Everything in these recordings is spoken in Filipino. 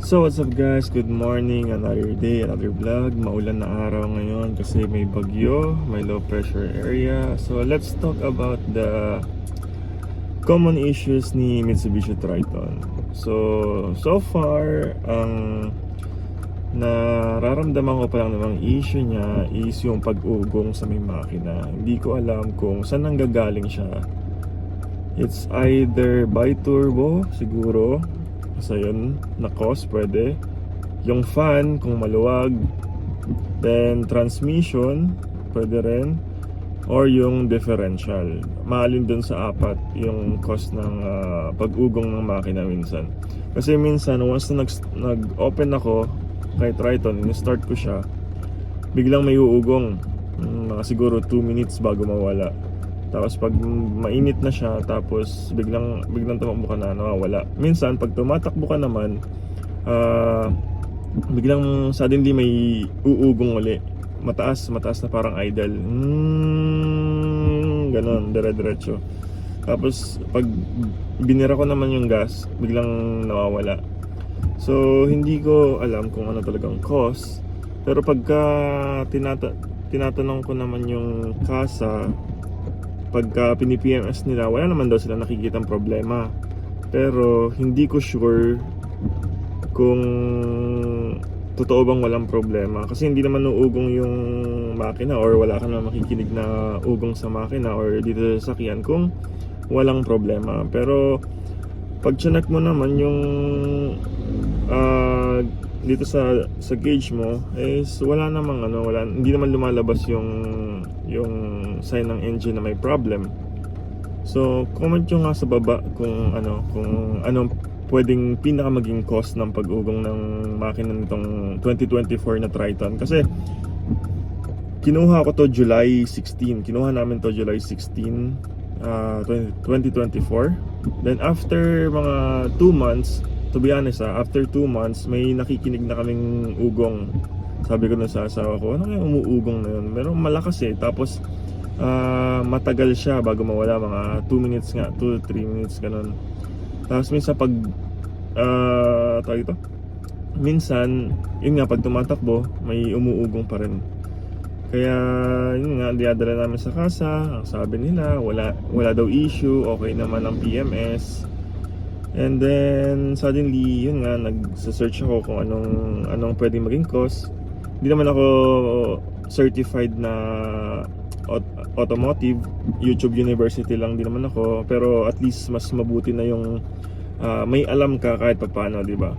So what's up guys, good morning, another day, another vlog. Maulan na araw ngayon kasi may bagyo, may low pressure area. So let's talk about the common issues ni Mitsubishi Triton. So, so far, ang nararamdaman ko pa lang namang issue niya is yung pag-ugong sa may makina. Hindi ko alam kung saan nanggagaling siya. It's either by turbo siguro kasi yun, na cause pwede. Yung fan kung maluwag. Then transmission pwede rin. Or yung differential. Maalin dun sa apat yung cause ng ah, pag-ugong ng makina minsan. Kasi minsan once na nag- nag-open ako kay Triton, in-start ko siya, biglang may uugong. Mm, Mga siguro 2 minutes bago mawala. Tapos pag mainit na siya, tapos biglang biglang tumakbo ka na, nawawala. Minsan pag tumatakbo ka naman, ah biglang suddenly may uugong uli. Mataas, mataas na parang idle. Mm, ganon, dire-diretso. Tapos pag binira ko naman yung gas, biglang nawawala. So hindi ko alam kung ano talagang cause. Pero pagka tinata tinatanong ko naman yung kasa, pagka pini-PMS nila, wala naman daw sila nakikitang problema. Pero hindi ko sure kung totoo bang walang problema. Kasi hindi naman uugong yung makina or wala ka naman makikinig na ugong sa makina or dito sa sakyan kung walang problema. Pero pag chinek mo naman yung ah, dito sa sa gauge mo is wala namang ano wala hindi naman lumalabas yung yung sign ng engine na may problem. So comment nyo nga sa baba kung ano kung anong pwedeng pinaka maging cause ng pag-ugong ng makina nitong 2024 na Triton. Kasi kinuha ko to July 16 kinuha namin to July 16 ah, 20, 2024 then after mga 2 months to be honest ah, after 2 months may nakikinig na kaming ugong. Sabi ko na sa asawa ko ano yung umuugong na yun? Pero malakas eh. Tapos ah, matagal siya bago mawala. Mga 2 minutes nga 2 3 minutes ganun. Tapos minsan pag ah tawag ito minsan yun nga pag tumatakbo may umuugong pa rin. Kaya yun nga diadala namin sa kasa. Ang sabi nila wala wala daw issue. Okay naman ang PMS And then suddenly, yun nga, nag-search ako kung anong anong pwedeng maging cause. Hindi naman ako certified na aut- automotive, YouTube University lang din naman ako, pero at least mas mabuti na yung ah, may alam ka kahit papaano, 'di ba?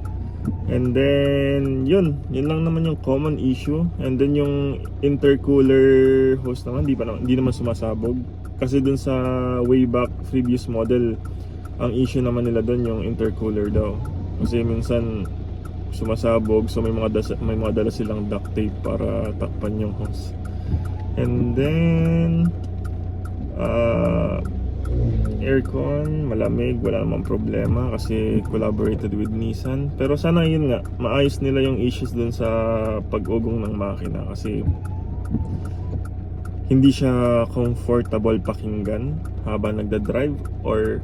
And then, yun, yun lang naman yung common issue. And then yung intercooler hose naman, di pa di naman sumasabog. Kasi dun sa way back previous model, ang issue naman nila doon yung intercooler daw. Kasi minsan sumasabog so may mga das- may mga dala silang duct tape para takpan yung hose. And then uh, aircon, malamig, wala namang problema kasi collaborated with Nissan. Pero sana yun nga, maayos nila yung issues dun sa pag-ugong ng makina kasi hindi siya comfortable pakinggan habang nagda-drive or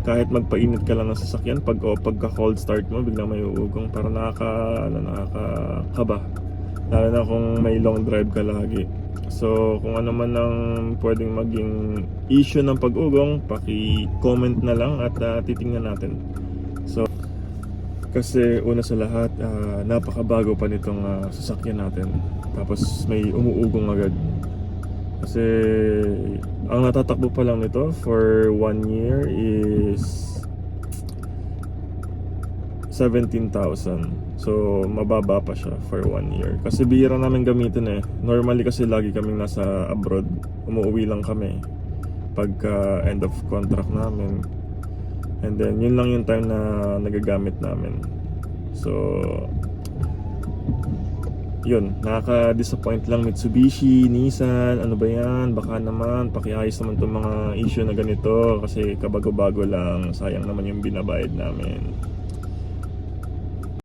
kahit magpainit ka lang ng sasakyan pag o pagka cold start mo biglang may uugong. Para nakaka ano, nakakaba lalo na kung may long drive ka lagi. So kung ano man ang pwedeng maging issue ng pag-ugong paki-comment na lang at ah, titingnan natin. So kasi una sa lahat ah, napakabago pa nitong ah, sasakyan natin. Tapos may umuugong agad kasi ang natatakbo pa lang nito for one year is 17,000. So mababa pa siya for one year. Kasi bihira namin gamitin eh. Normally kasi lagi kaming nasa abroad. Umuwi lang kami pagka end of contract namin. And then yun lang yung time na nagagamit namin. So yun, nakaka-disappoint lang Mitsubishi, Nissan, ano ba yan? Baka naman, pakiayos naman itong mga issue na ganito kasi kabago-bago lang, sayang naman yung binabayad namin.